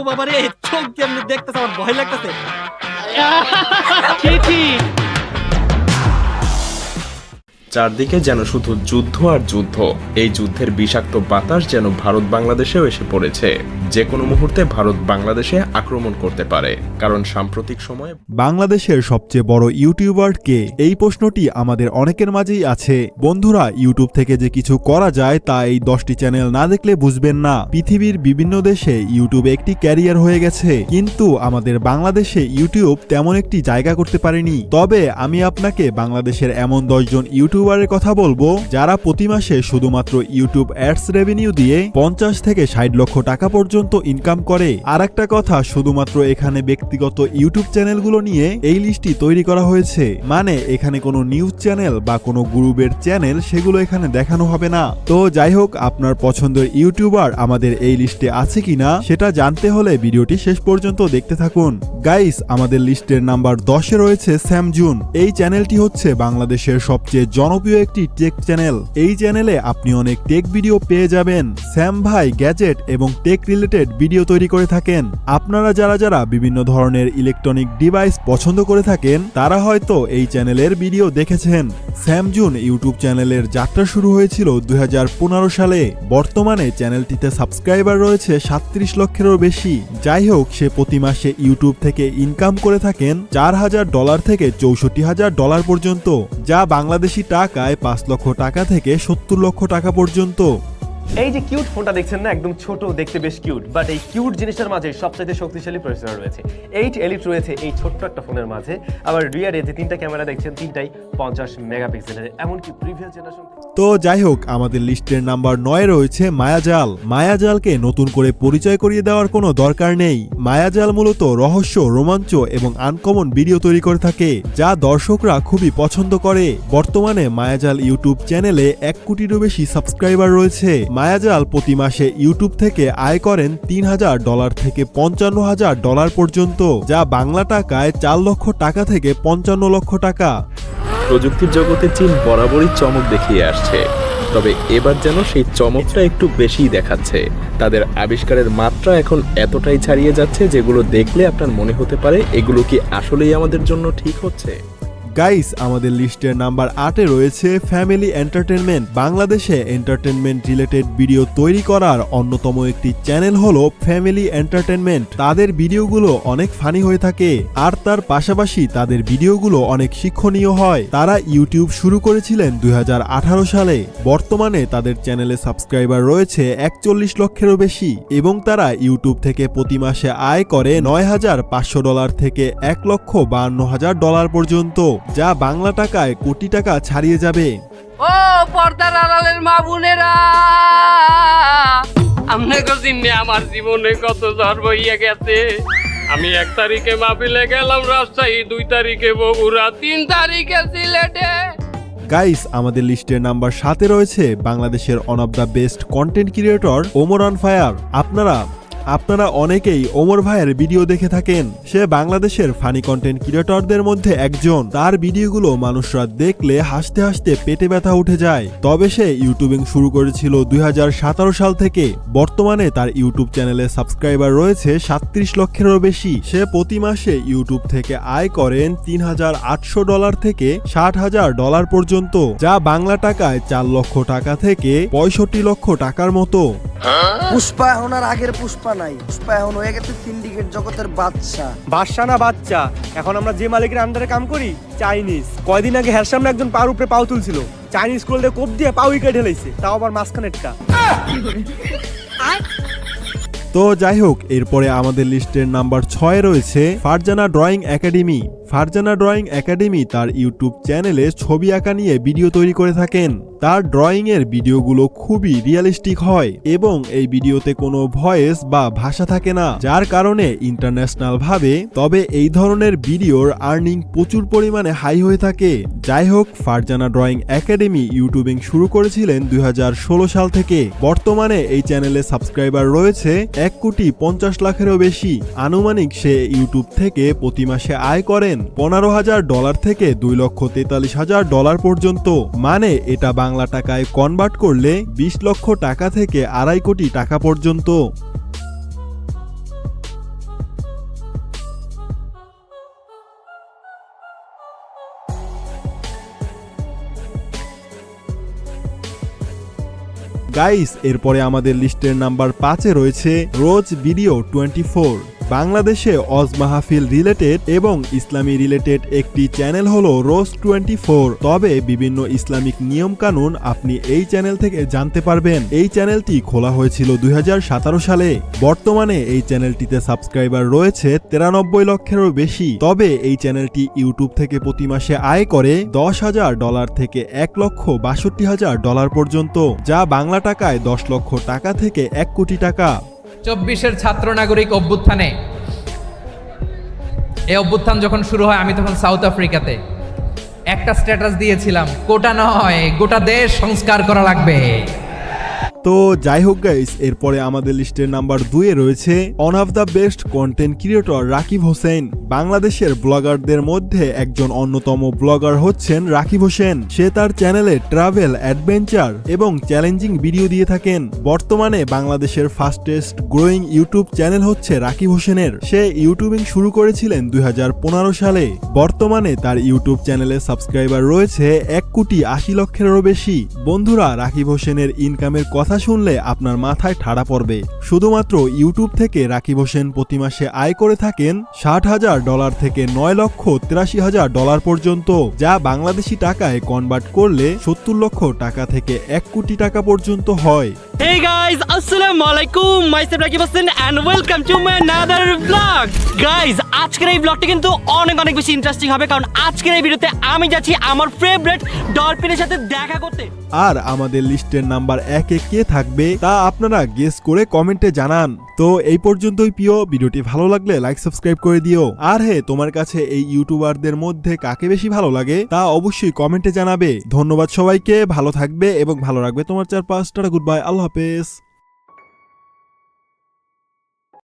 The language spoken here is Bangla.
ও বাবা রে চোখ দিয়ে দেখতেছে আমার ভয় লাগতেছে। ঠিক ছি চারদিকে যেন শুধু যুদ্ধ আর যুদ্ধ। এই যুদ্ধের বিষাক্ত বাতাস যেন ভারত বাংলাদেশেও এসে পড়েছে। যে কোনো মুহূর্তে ভারত বাংলাদেশে আক্রমণ করতে পারে। কারণ সাম্প্রতিক সময়ে বাংলাদেশের সবচেয়ে বড় ইউটিউবার কে? এই প্রশ্নটি আমাদের অনেকের মাঝেই আছে। বন্ধুরা, ইউটিউব থেকে যে কিছু করা যায় তা এই দশটি চ্যানেল না দেখলে বুঝবেন না। পৃথিবীর বিভিন্ন দেশে ইউটিউব একটি ক্যারিয়ার হয়ে গেছে। কিন্তু আমাদের বাংলাদেশে ইউটিউব তেমন একটি জায়গা করতে পারেনি। তবে আমি আপনাকে বাংলাদেশের এমন দশজন ইউটিউবারের কথা বলব, যারা প্রতি মাসে শুধুমাত্র ইউটিউব অ্যাডস রেভিনিউ দিয়ে পঞ্চাশ থেকে ষাট লক্ষ টাকা পর্যন্ত ইনকাম করে আর একটা কথা, শুধুমাত্র এখানে ব্যক্তিগত ইউটিউব চ্যানেলগুলো নিয়ে এই লিস্টটি তৈরি করা হয়েছে। মানে এখানে কোনো নিউজ চ্যানেল বা কোনো গ্রুপের চ্যানেল সেগুলো এখানে দেখানো হবে না। তো যাই হোক, আপনার পছন্দের ইউটিউবার আমাদের এই লিস্টে আছে কিনা, সেটা জানতে হলে ভিডিওটি শেষ পর্যন্ত দেখতে থাকুন। গাইস আমাদের লিস্টের নাম্বার দশে রয়েছে স্যামজুন এই চ্যানেলটি হচ্ছে বাংলাদেশের সবচেয়ে জনপ্রিয় একটি টেক চ্যানেল এই চ্যানেলে আপনি অনেক টেক ভিডিও পেয়ে যাবেন। স্যাম ভাই গ্যাজেট এবং টেক রিলেটেড ভিডিও তৈরি করে থাকেন। আপনারা যারা যারা বিভিন্ন ধরনের ইলেকট্রনিক ডিভাইস পছন্দ করে থাকেন, তারা হয়তো এই চ্যানেলের ভিডিও দেখেছেন। স্যামজুন ইউটিউব চ্যানেলের যাত্রা শুরু হয়েছিল দুই হাজার পনেরো সালে। বর্তমানে চ্যানেলটিতে সাবস্ক্রাইবার রয়েছে সাত্রিশ লক্ষেরও বেশি। যাই হোক, সে প্রতি মাসে ইউটিউব থেকে ইনকাম করে থাকেন চার হাজার ডলার থেকে চৌষট্টি হাজার ডলার পর্যন্ত, যা বাংলাদেশি টাকায় পাঁচ লক্ষ টাকা থেকে সত্তর লক্ষ টাকা পর্যন্ত। এই যে কিউট ফোনটা দেখছেন না, একদম ছোট, দেখতে বেশ কিউট বাট এই কিউট জিনিসটার মাঝে সবচাইতে শক্তিশালী প্রসেসর রয়েছে। এইট এলিট রয়েছে এই ছোট্ট একটা ফোনের মাঝে। আবার রিয়ারে যে তিনটা ক্যামেরা দেখছেন, তিনটাই পঞ্চাশ মেগাপিক্সেলের এমনকি প্রিভিয়াস জেনারেশন তো যাই হোক, আমাদের লিস্টের নাম্বার নয় রয়েছে মায়াজাল। মায়াজালকে নতুন করে পরিচয় করিয়ে দেওয়ার কোনো দরকার নেই। মায়াজাল মূলত রহস্য, রোমাঞ্চ এবং আনকমন ভিডিও তৈরি করে থাকে, যা দর্শকরা খুবই পছন্দ করে। বর্তমানে মায়াজাল ইউটিউব চ্যানেলে এক কোটিরও বেশি সাবস্ক্রাইবার রয়েছে। মায়াজাল প্রতি মাসে ইউটিউব থেকে আয় করেন তিন হাজার ডলার থেকে পঞ্চান্ন হাজার ডলার পর্যন্ত, যা বাংলা টাকায় চার লক্ষ টাকা থেকে পঞ্চান্ন লক্ষ টাকা। প্রযুক্তির জগতে চীন বরাবরই চমক দেখিয়ে আসছে। তবে এবার যেন সেই চমকটা একটু বেশিই দেখাচ্ছে। তাদের আবিষ্কারের মাত্রা এখন এতটাই ছাড়িয়ে যাচ্ছে যেগুলো দেখলে আপনার মনে হতে পারে এগুলো কি আসলেই আমাদের জন্য ঠিক হচ্ছে। গাইস আমাদের লিস্টের নাম্বার আটে রয়েছে ফ্যামিলি এন্টারটেনমেন্ট বাংলাদেশে এন্টারটেনমেন্ট রিলেটেড ভিডিও তৈরি করার অন্যতম একটি চ্যানেল হলো ফ্যামিলি এন্টারটেনমেন্ট তাদের ভিডিওগুলো অনেক ফানি হয়ে থাকে, আর তার পাশাপাশি তাদের ভিডিওগুলো অনেক শিক্ষণীয় হয়। তারা ইউটিউব শুরু করেছিলেন দুই হাজার আঠারো সালে, বর্তমানে তাদের চ্যানেলে সাবস্ক্রাইবার রয়েছে একচল্লিশ লক্ষেরও বেশি, এবং তারা ইউটিউব থেকে প্রতি মাসে আয় করে নয় হাজার পাঁচশো ডলার থেকে এক লক্ষ বান্ন হাজার ডলার পর্যন্ত। যা বাংলা টাকায় কোটি টাকা ছাড়িয়ে যাবে। ও পর্দার আড়ালের মা বোনেরা আপনাকে চিনে আমার জীবনে কত ঝড় বইয়া গেছে। আমি এক তারিখে মাহফিলে গেলাম রাজশাহী দুই তারিখে বগুড়া তিন তারিখে সিলেটে। গাইস আমাদের লিস্টের নাম্বার সাথে রয়েছে বাংলাদেশের one of the best content creator Omar on fire আপনারা আপনারা অনেকেই ওমর ভাইয়ের ভিডিও দেখে থাকেন। সে বাংলাদেশের ফানি কন্টেন্ট ক্রিয়েটরদের মধ্যে একজন। তার ভিডিওগুলো মানুষরা দেখলে হাসতে হাসতে পেটে ব্যথা উঠে যায়। তবে সে ইউটিউবিং শুরু করেছিল দুই হাজার সতেরো সাল থেকে। বর্তমানে তার ইউটিউব চ্যানেলে সাবস্ক্রাইবার রয়েছে সাত্রিশ লক্ষেরও বেশি। সে প্রতি মাসে ইউটিউব থেকে আয় করেন তিন হাজার আটশো ডলার থেকে ষাট হাজার ডলার পর্যন্ত, যা বাংলা টাকায় চার লক্ষ টাকা থেকে পঁয়ষট্টি লক্ষ টাকার মতো। পুষ্পা আগের পুষ্পা নাই পুষ্পা এখন হয়ে গেছে সিন্ডিকেট জগতের বাদশা। বাদশা না বাচ্চা এখন আমরা যে মালিকের আন্ডারে কাম করি চাইনিজ। কয়দিন আগে হ্যার সামনে একজন পার উপরে পাও তুলছিল। চাইনিজ স্কুল দিয়ে কোপ দিয়ে পাও উইকেট ঢেলাইছে তাও আবার মাঝখানেরটা। তো যাই হোক এরপরে আমাদের লিস্টের নাম্বার ছয় রয়েছে Farzana drawing academy. Farzana drawing academy তার ইউটিউব চ্যানেলে ছবি আঁকা নিয়ে ভিডিও তৈরি করে থাকেন। তার ড্রয়িং এর ভিডিওগুলো খুবই রিয়েলিস্টিক হয় এবং এই ভিডিওতে কোনো ভয়েস বা ভাষা থাকে না, যার কারণে ইন্টারন্যাশনাল ভাবে তবে এই ধরনের ভিডিওর আর্নিং প্রচুর পরিমাণে হাই হয়ে থাকে। যাই হোক ফারজানা ড্রয়িং একাডেমি ইউটিউবিং শুরু করেছিলেন দুই হাজার ষোলো সাল থেকে। বর্তমানে এই চ্যানেলে সাবস্ক্রাইবার রয়েছে এক কোটি পঞ্চাশ লাখেরও বেশি। আনুমানিক সে ইউটিউব থেকে প্রতি মাসে আয় করেন পনেরো হাজার ডলার থেকে দুই লক্ষ তেতাল্লিশ হাজার ডলার পর্যন্ত। মানে এটা বাংলা টাকায় কনভার্ট করলে বিশ লক্ষ টাকা থেকে আড়াই কোটি টাকা পর্যন্ত। গাইস এরপরে আমাদের লিস্টের নাম্বার পাঁচে রয়েছে রোজ ভিডিও টোয়েন্টি ফোর বাংলাদেশে অজ মাহফিল রিলেটেড এবং ইসলামী রিলেটেড একটি চ্যানেল হলো রোজ টোয়েন্টি তবে বিভিন্ন ইসলামিক নিয়ম কানুন আপনি এই চ্যানেল থেকে জানতে পারবেন। এই চ্যানেলটি খোলা হয়েছিল দুই সালে। বর্তমানে এই চ্যানেলটিতে সাবস্ক্রাইবার রয়েছে তিরানব্বই লক্ষেরও বেশি। তবে এই চ্যানেলটি ইউটিউব থেকে প্রতি মাসে আয় করে দশ হাজার ডলার থেকে এক লক্ষ বাষট্টি হাজার ডলার পর্যন্ত, যা বাংলা টাকায় দশ লক্ষ টাকা থেকে এক কোটি টাকা। চব্বিশের ছাত্র নাগরিক অভ্যুত্থানে। এই অভ্যুত্থান যখন শুরু হয়, আমি তখন সাউথ আফ্রিকাতে। একটা স্ট্যাটাস দিয়েছিলাম কোটা নয়, গোটা দেশ সংস্কার করা লাগবে। তো যাই হোক গাইস এরপরে আমাদের লিস্টের নাম্বার দুয়ে রয়েছে one of the best content creator Rakib Hossain. বাংলাদেশের ব্লগারদের মধ্যে একজন অন্যতম ব্লগার হচ্ছেন রাকিব হোসেন। সে তার চ্যানেলে ট্রাভেল অ্যাডভেঞ্চার এবং চ্যালেঞ্জিং ভিডিও দিয়ে থাকেন। বর্তমানে বাংলাদেশের ফাস্টেস্ট গ্রোয়িং ইউটিউব চ্যানেল হচ্ছে রাকিব হোসেনের। সে ইউটিউবিং শুরু করেছিলেন দুই হাজার পনেরো সালে। বর্তমানে তার ইউটিউব চ্যানেলে সাবস্ক্রাইবার রয়েছে এক কোটি আশি লক্ষেরও বেশি। বন্ধুরা, রাকিব হোসেনের ইনকামের কথা শুনলে আপনার মাথায় ঠাড়া পড়বে। শুধুমাত্র ইউটিউব থেকে রাকিব হোসেন প্রতি মাসে আয় করে থাকেন ষাট হাজার ডলার থেকে নয় লক্ষ তিরাশি হাজার ডলার পর্যন্ত, যা বাংলাদেশি টাকায় কনভার্ট করলে সত্তর লক্ষ টাকা থেকে এক কোটি টাকা পর্যন্ত হয়। Guys, আসসালামু আলাইকুম myself Rakib Hossain and welcome to my another vlog guys আজকের এই ব্লগটা কিন্তু অনেক অনেক বেশি ইন্টারেস্টিং হবে কারণ আজকের এই ভিডিওতে আমি যাচ্ছি আমার ফেভারিট ডলফিনের সাথে দেখা করতে। আর আমাদের লিস্টের নাম্বার একে কে থাকবে তা আপনারা গেস করে কমেন্টে জানান। তো এই পর্যন্তই প্রিয় ভিডিওটি ভালো লাগলে লাইক সাবস্ক্রাইব করে দিও। আর হে তোমার কাছে এই ইউটিউবারদের মধ্যে কাকে বেশি ভালো লাগে তা অবশ্যই কমেন্টে জানাবে। ধন্যবাদ সবাইকে ভালো থাকবে এবং ভালো রাখবে তোমার চারপাশটা গুড বাই আল্লাহ হাফেজ।